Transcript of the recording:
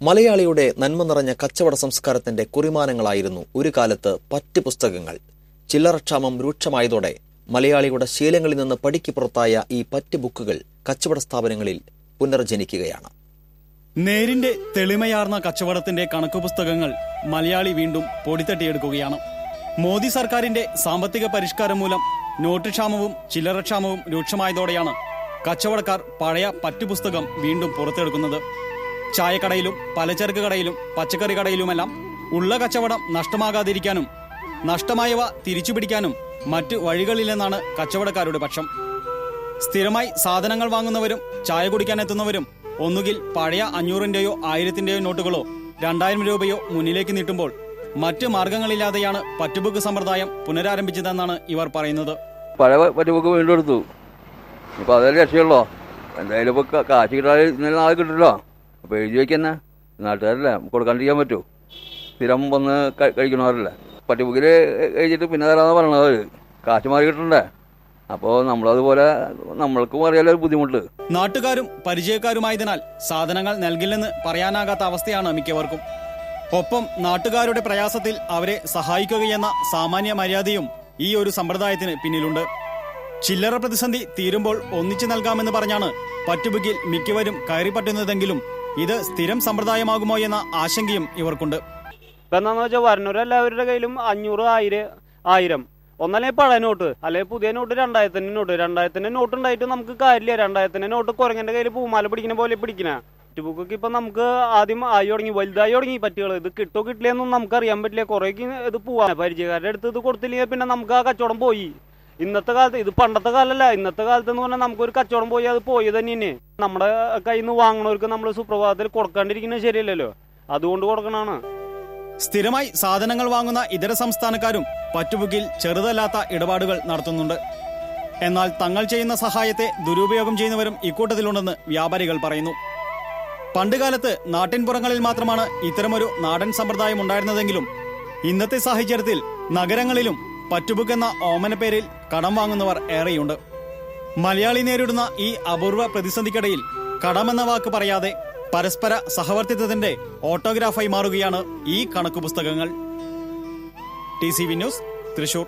മലയാളിയുടെ നന്മ നിറഞ്ഞ കച്ചവട സംസ്കാരത്തിന്റെ കുറിമാനങ്ങളായിരുന്നു ഒരു കാലത്ത് പറ്റ് പുസ്തകങ്ങൾ ചില്ലറക്ഷാമം രൂക്ഷമായതോടെ മലയാളിയുടെ ശീലങ്ങളിൽ നിന്ന് പടിക്ക് പുറത്തായ ഈ പറ്റ് ബുക്കുകൾ കച്ചവട സ്ഥാപനങ്ങളിൽ പുനർജനിക്കുകയാണ്. നേരിന്റെ തെളിമയാർന്ന കച്ചവടത്തിന്റെ കണക്കു പുസ്തകങ്ങൾ മലയാളി വീണ്ടും പൊടിത്തട്ടിയെടുക്കുകയാണ് മോദി സർക്കാരിന്റെ സാമ്പത്തിക പരിഷ്കാരം മൂലം നോട്ട് ക്ഷാമവും ചില്ലറക്ഷാമവും രൂക്ഷമായതോടെയാണ് കച്ചവടക്കാർ പഴയ പറ്റുപുസ്തകം വീണ്ടും പുറത്തെടുക്കുന്നത്. ചായക്കടയിലും പലചരക്ക് കടയിലും പച്ചക്കറി കടയിലുമെല്ലാം ഉള്ള കച്ചവടം നഷ്ടമാകാതിരിക്കാനും നഷ്ടമായവ തിരിച്ചുപിടിക്കാനും മറ്റ് വഴികളില്ലെന്നാണ് കച്ചവടക്കാരുടെ പക്ഷം. സ്ഥിരമായി സാധനങ്ങൾ വാങ്ങുന്നവരും ചായ കുടിക്കാൻ എത്തുന്നവരും ഒന്നുകിൽ പഴയ അഞ്ഞൂറിന്റെയോ ആയിരത്തിന്റെയോ നോട്ടുകളോ രണ്ടായിരം രൂപയോ മുന്നിലേക്ക് നീട്ടുമ്പോൾ മറ്റ് മാർഗങ്ങളില്ലാതെയാണ് പറ്റുബുക്ക് സമ്പ്രദായം പുനരാരംഭിച്ചതെന്നാണ് ഇവർ പറയുന്നത്. പഴയ പറ്റുബുക്ക് ഇപ്പം എന്തായാലും ഇന്നലെ നാളെ കിട്ടില്ലോ? അപ്പോൾ എഴുതി വയ്ക്കന്നെ നാട്ടുകാരല്ലേ? കൊടുക്കാണ്ടിരിക്കാൻ പറ്റുമോ സ്ഥിരം വന്ന് കഴി- കഴിക്കണവരല്ലേ കഴിച്ചിട്ട് എഴുതിയിട്ട് പിന്നെ തരാമെന്ന് പറയണത് അവർ കാശ് മാറി കിട്ടണ്ടേ? അപ്പോൾ നമ്മളതുപോലെ നമ്മൾക്കും അറിയാലോ ബുദ്ധിമുട്ട്. നാട്ടുകാരും പരിചയക്കാരുമായതിനാൽ സാധനങ്ങൾ നൽകില്ലെന്ന് പറയാനാകാത്ത അവസ്ഥയാണ് മിക്കവർക്കും. ഒപ്പം നാട്ടുകാരുടെ പ്രയാസത്തിൽ അവരെ സഹായിക്കുകയെന്ന സാമാന്യ മര്യാദയും ഈ ഒരു സമ്പ്രദായത്തിന് പിന്നിലുണ്ട്. ചില്ലറ പ്രതിസന്ധി തീരുമ്പോൾ ഒന്നിച്ചു നൽകാമെന്ന് പറഞ്ഞാണ് പറ്റുബുക്കിൽ മിക്കവരും കയറിപ്പറ്റുന്നതെങ്കിലും ഇത് സ്ഥിരം സമ്പ്രദായമാകുമോ എന്ന ആശങ്കയും ഇവർക്കുണ്ട്. ഇപ്പൊ എന്താണെന്ന് വെച്ചാൽ വരണവരെല്ലാവരുടെ കയ്യിലും അഞ്ഞൂറ് ആയിരം ആയിരം. ഒന്നല്ലേ പഴയ നോട്ട് അല്ലെങ്കിൽ പുതിയ നോട്ട് രണ്ടായിരത്തിന്റെ നോട്ട്. രണ്ടായിരത്തിന്റെ നോട്ട് ഉണ്ടായിട്ട് നമുക്ക് കാര്യമില്ല. രണ്ടായിരത്തിന്റെ നോട്ട് കുരങ്ങന്റെ കയ്യിൽ പൂമാല പിടിക്കുന്ന പോലെ പിടിക്കണ. ബുക്കൊക്കെ ഇപ്പൊ നമുക്ക് ആദ്യം ആയി തുടങ്ങി വലുതായി തുടങ്ങി പറ്റുകൾ ഇത് കിട്ടോ കിട്ടില്ല എന്നൊന്നും നമുക്ക് അറിയാൻ പറ്റില്ല. കുറേക്ക് ഇത് പോവാ. പരിചയക്കാരുടെ അടുത്ത് ഇത് കൊടുത്തില്ലെങ്കിൽ പിന്നെ നമുക്ക് ആ കച്ചവടം പോയി. ഇന്നത്തെ കാലത്ത് ഇത് പണ്ടത്തെ കാലല്ല. ഇന്നത്തെ കാലത്ത് എന്ന് പറഞ്ഞാൽ നമുക്കൊരു കച്ചവടം പോയി അത് പോയി തന്നെയാണ് നമ്മുടെ കയ്യിൽ നിന്ന് വാങ്ങണവർക്ക് നമ്മൾ സുപ്രഭാതത്തിൽ കൊടുക്കാണ്ടിരിക്കുന്നത് ശരിയല്ലല്ലോ. അതുകൊണ്ട് കൊടുക്കണാണ് സ്ഥിരമായി സാധനങ്ങൾ വാങ്ങുന്ന ഇതര സംസ്ഥാനക്കാരും പറ്റുപുക്കിൽ ചെറുതല്ലാത്ത ഇടപാടുകൾ നടത്തുന്നുണ്ട്. എന്നാൽ തങ്ങൾ ചെയ്യുന്ന സഹായത്തെ ദുരുപയോഗം ചെയ്യുന്നവരും ഇക്കൂട്ടത്തിലുണ്ടെന്ന് വ്യാപാരികൾ പറയുന്നു. പണ്ടുകാലത്ത് നാട്ടിൻപുറങ്ങളിൽ മാത്രമാണ് ഇത്തരമൊരു നാടൻ സമ്പ്രദായം ഉണ്ടായിരുന്നതെങ്കിലും ഇന്നത്തെ സാഹചര്യത്തിൽ നഗരങ്ങളിലും പറ്റുബുക്ക് എന്ന ഓമന പേരിൽ കടം വാങ്ങുന്നവർ ഏറെയുണ്ട്. മലയാളി നേരിടുന്ന ഈ അപൂർവ പ്രതിസന്ധിക്കിടയിൽ കടമെന്ന വാക്ക് പറയാതെ പരസ്പര സഹവർത്തിത്വത്തിന്റെ ഓട്ടോഗ്രാഫായി മാറുകയാണ് ഈ കണക്കു പുസ്തകങ്ങൾ T C V news Thrissur.